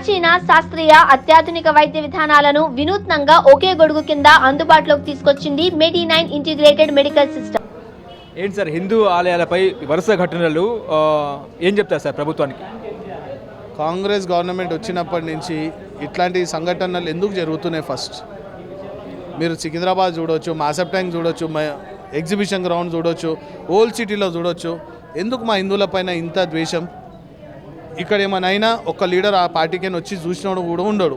ప్రాచీన శాస్త్రీయ అత్యాధునిక వైద్య విధానాలను వినూత్నంగా ఒకే గొడుగు కింద అందుబాటులోకి తీసుకొచ్చింది medi nine integrated medical system. ఏంటి సార్ హిందూ ఆలయాలపై వరుస ఘటనలు ఏం చెప్తారు సార్ ప్రభుత్వానికి? కాంగ్రెస్ గవర్నమెంట్ వచ్చినప్పటి నుంచి ఇట్లాంటి సంఘటనలు ఎందుకు జరుగుతున్నాయి ఫస్ట్? మీరు సికింద్రాబాద్ చూడొచ్చు మాసప్ ట్యాంక్ చూడొచ్చు మా ఎగ్జిబిషన్ గ్రౌండ్ చూడొచ్చు ఓల్డ్ సిటీలో చూడొచ్చు. ఎందుకు మా హిందువుల పైన ఇంత ద్వేషం? ఇక్కడ ఏమైనా ఒక లీడర్ ఆ పార్టీకి వచ్చి చూసినోడు కూడా ఉండడు.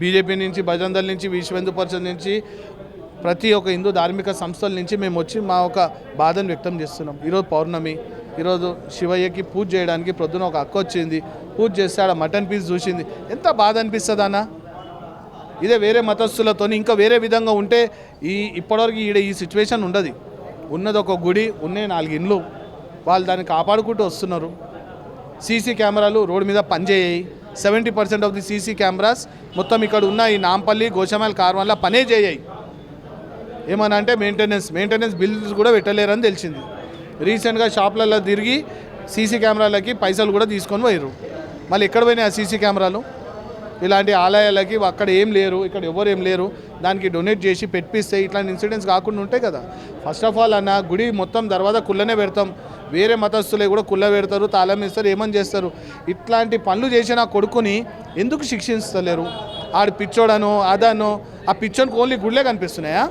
బీజేపీ నుంచి భజందల్ నుంచి విశ్వేందు పరిషత్ నుంచి ప్రతి ఒక్క హిందూ ధార్మిక సంస్థల నుంచి మేము వచ్చి మా ఒక బాధను వ్యక్తం చేస్తున్నాం. ఈరోజు పౌర్ణమి ఈరోజు శివయ్యకి పూజ చేయడానికి ప్రొద్దున ఒక అక్క వచ్చింది. పూజ చేస్తే ఆడ మటన్ పీస్ చూసింది. ఎంత బాధ అనిపిస్తుంది అన్న? ఇదే వేరే మతస్థులతో ఇంకా వేరే విధంగా ఉంటే ఈ ఇప్పటివరకు ఈడ ఈ సిచ్యువేషన్ ఉండదు. ఉన్నది ఒక గుడి ఉన్నాయి నాలుగు ఇండ్లు. వాళ్ళు దాన్ని కాపాడుకుంటూ వస్తున్నారు. సీసీ కెమెరాలు రోడ్డు మీద పనిచేయాయి. Seventy percent of the CC cameras మొత్తం ఇక్కడ ఉన్న ఈ నాంపల్లి గోషమాల్ కార్వాన్ల పనే చేయాయి. ఏమన్నా అంటే మెయింటెనెన్స్ మెయింటెనెన్స్ బిల్స్ కూడా పెట్టలేరని తెలిసింది. రీసెంట్గా షాప్లలో తిరిగి సీసీ కెమెరాలకి పైసలు కూడా తీసుకొని పోయారు మళ్ళీ ఎక్కడ పోయినాయి ఆ సీసీ కెమెరాలు? ఇలాంటి ఆలయాలకి అక్కడ ఏం లేరు ఇక్కడ ఎవరు ఏం లేరు. దానికి డొనేట్ చేసి పెట్టిస్తే ఇట్లాంటి ఇన్సిడెంట్స్ కాకుండా ఉంటాయి కదా. ఫస్ట్ ఆఫ్ ఆల్ అన్న గుడి మొత్తం తర్వాత కుళ్ళనే పెడతాం. వేరే మతస్థులే కూడా కుల్ల పెడతారు తాళం ఇస్తారు ఏమని చేస్తారు? ఇట్లాంటి పనులు చేసిన కొడుకుని ఎందుకు శిక్షించలేరు? ఆడు పిచ్చోడనో అదనో ఆ పిచ్చోనికి ఓన్లీ గుళ్ళే కనిపిస్తున్నాయా?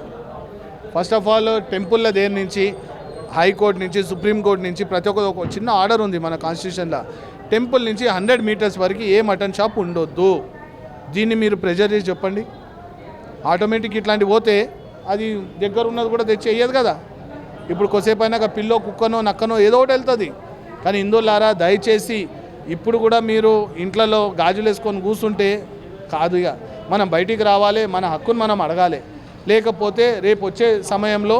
ఫస్ట్ ఆఫ్ ఆల్ టెంపుల్ల దేని నుంచి? హైకోర్టు నుంచి సుప్రీంకోర్టు నుంచి ప్రతి ఒక్క ఒక చిన్న ఆర్డర్ ఉంది మన కాన్స్టిట్యూషన్లో. టెంపుల్ నుంచి హండ్రెడ్ మీటర్స్ వరకు ఏ మటన్ షాప్ ఉండొద్దు. దీన్ని మీరు ప్రెజర్ చేసి చెప్పండి. ఆటోమేటిక్ ఇట్లాంటి పోతే అది దగ్గర ఉన్నది కూడా తెచ్చి వేయదు కదా. ఇప్పుడు కొసేపు అయినాక పిల్లో కుక్కనో నక్కనో ఏదో ఒకటి వెళ్తుంది. కానీ ఇందులారా దయచేసి ఇప్పుడు కూడా మీరు ఇంట్లలో గాజులు వేసుకొని కూర్చుంటే కాదు ఇక. మనం బయటికి రావాలి మన హక్కును మనం అడగాలి. లేకపోతే రేపు వచ్చే సమయంలో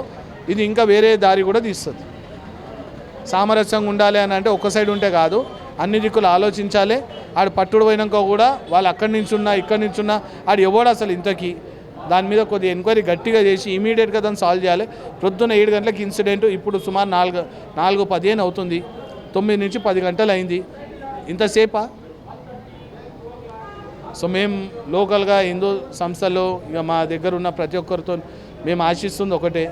ఇది ఇంకా వేరే దారి కూడా తీస్తుంది. సామరస్యంగా ఉండాలి అని అంటే ఒక సైడ్ ఉంటే కాదు అన్ని దిక్కులు ఆలోచించాలి. ఆడు పట్టుడు పోయినాక కూడా వాళ్ళు అక్కడి నుంచి ఉన్నా ఇక్కడి నుంచి ఉన్నా ఆడు ఎవడు అసలు ఇంతకీ? దాని మీద కొద్దిగా ఎంక్వైరీ గట్టిగా చేసి ఇమీడియట్గా దాన్ని సాల్వ్ చేయాలి. ప్రొద్దున ఏడు గంటలకు ఇన్సిడెంట్ ఇప్పుడు సుమారు నాలుగు నాలుగు పదిహేను అవుతుంది. తొమ్మిది నుంచి పది గంటలు అయింది ఇంతసేపా? సో మేము లోకల్గా హిందూ సంస్థలో ఇక మా దగ్గర ఉన్న ప్రతి ఒక్కరితో మేము ఆశిస్తుంది ఒకటే.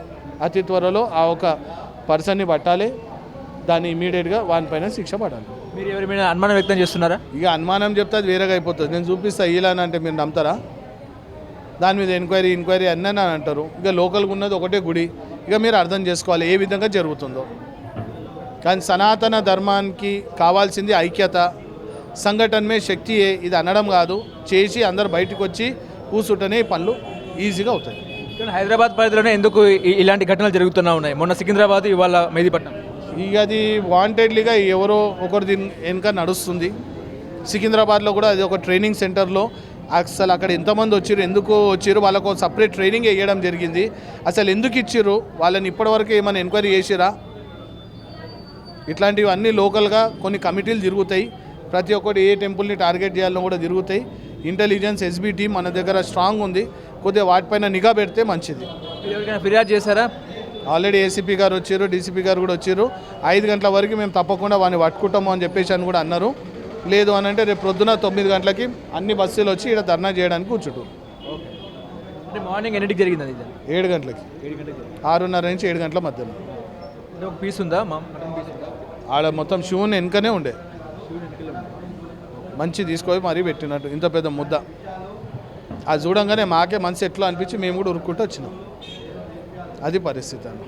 అతి త్వరలో ఆ ఒక పర్సన్ని పట్టాలి. దాన్ని ఇమీడియట్గా వానిపైన శిక్ష పడాలి. మీరు ఎవరి మీద అనుమానం వ్యక్తం చేస్తున్నారా? ఇక అనుమానం చెప్తే అది వేరేగా అయిపోతుంది. నేను చూపిస్తా ఇలా అంటే మీరు నమ్ముతారా? దాని మీద ఎంక్వైరీ ఎంక్వైరీ అన్నీ అని అంటారు. ఇక లోకల్గా ఉన్నది ఒకటే గుడి. ఇక మీరు అర్థం చేసుకోవాలి ఏ విధంగా జరుగుతుందో. కానీ సనాతన ధర్మానికి కావాల్సింది ఐక్యత. సంఘటనమే శక్తి ఇది అనడం కాదు. చేసి అందరు బయటకు వచ్చి కూర్చుంటేనే పనులు ఈజీగా అవుతాయి. కానీ హైదరాబాద్ పరిధిలోనే ఎందుకు ఇలాంటి ఘటనలు జరుగుతున్నా ఉన్నాయి? మొన్న సికింద్రాబాద్ ఇవాళ మెహదీపట్నం ఇక అది వాంటెడ్లీగా ఎవరో ఒకరి దీని వెనుక నడుస్తుంది. సికింద్రాబాద్లో కూడా అది ఒక ట్రైనింగ్ సెంటర్లో అసలు అక్కడ ఎంతమంది వచ్చారు ఎందుకు వచ్చారు వాళ్ళకు సపరేట్ ట్రైనింగ్ వేయడం జరిగింది. అసలు ఎందుకు ఇచ్చిర్రు వాళ్ళని ఇప్పటివరకు ఏమైనా ఎంక్వైరీ చేసిరా ఇట్లాంటివి అన్నీ లోకల్గా కొన్ని కమిటీలు తిరుగుతాయి. ప్రతి ఒక్కటి ఏ టెంపుల్ని టార్గెట్ చేయాలని కూడా తిరుగుతాయి. ఇంటెలిజెన్స్ ఎస్బీ టీం మన దగ్గర స్ట్రాంగ్ ఉంది. కొద్దిగా వాటిపైన నిఘా పెడితే మంచిది. ఫిర్యాదు చేశారా? ఆల్రెడీ ఏసీపీ గారు వచ్చారు డీసీపీ గారు కూడా వచ్చారు. ఐదు గంటల వరకు మేము తప్పకుండా వాడిని పట్టుకుంటాము అని చెప్పేసి అని కూడా అన్నారు. లేదు అని అంటే రేపు ప్రొద్దున తొమ్మిది గంటలకి అన్ని బస్సులు వచ్చి ఇక్కడ ధర్నా చేయడానికి కూర్చుంటు అంటే మార్నింగ్ ఎన్నింటికి జరిగింది అది ఏడు గంటలకి. ఆరున్నర నుంచి ఏడు గంటల మధ్యలో. ఒక పీస్ ఉందా? ఆడ మొత్తం షూని వెనుకనే ఉండే. మంచి తీసుకొని మరీ పెట్టినట్టు ఇంత పెద్ద ముద్ద. అది చూడంగానే మాకే మనసు ఎట్లా అనిపించి మేము కూడా ఉరుక్కుంటూ వచ్చినాం. అది పరిస్థితి అన్న.